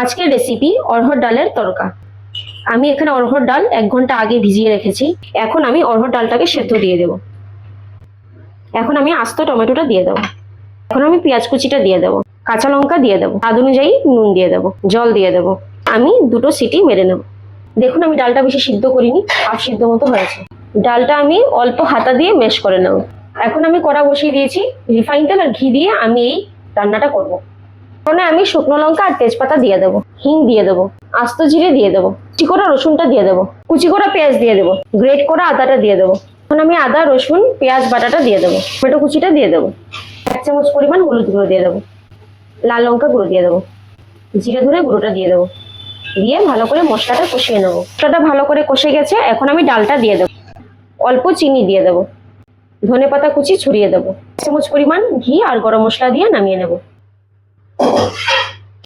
আজকের রেসিপি অরহর ডালের তরকা আমি এখানে অরহর ডাল এক ঘণ্টা আগে ভিজিয়ে রেখেছি। এখন আমি অরহর ডালটাকে সেদ্ধ দিয়ে দেবো। এখন আমি আস্ত টমেটোটা দিয়ে দেবো। এখন আমি পেঁয়াজ কুচিটা দিয়ে দেবো। কাঁচা লঙ্কা দিয়ে দেবো। স্বাদ অনুযায়ী নুন দিয়ে দেবো। জল দিয়ে দেবো। আমি দুটো সিটি মেরে নেব। দেখুন, আমি ডালটা বেশি সিদ্ধ করিনি, আর সিদ্ধ মতো হয়েছে। ডালটা আমি অল্প হাতা দিয়ে মেশ করে নেব। এখন আমি কড়া বসিয়ে দিয়েছি। রিফাইন তেল আর ঘি দিয়ে আমি এই রান্নাটা করব। ফোড়নে আমি শুকনো লঙ্কা আর তেজপাতা দিয়ে দেবো হিং দিয়ে দেবো আস্ত জিরে দিয়ে দেবো কুচি করা রসুনটা দিয়ে দেবো কুচি করা পেঁয়াজ দিয়ে দেবো গ্রেট করা আদাটা দিয়ে দেবো এখন আমি আদা রসুন পেঁয়াজ বাটাটা দিয়ে দেবো টমেটো কুচিটা দিয়ে দেবো এক চামচ পরিমাণ হলুদ গুঁড়ো দিয়ে দেবো লাল লঙ্কা গুঁড়ো দিয়ে দেবো জিরে ধরে গুঁড়োটা দিয়ে দেবো দিয়ে ভালো করে মশলাটা কষিয়ে নেব মশলাটা ভালো করে কষে গেছে এখন আমি ডালটা দিয়ে দেবো অল্প চিনি দিয়ে দেবো ধনে পাতা কুচি ছড়িয়ে দেবো এক চামচ পরিমাণ ঘি আর গরম মশলা দিয়ে নামিয়ে নেব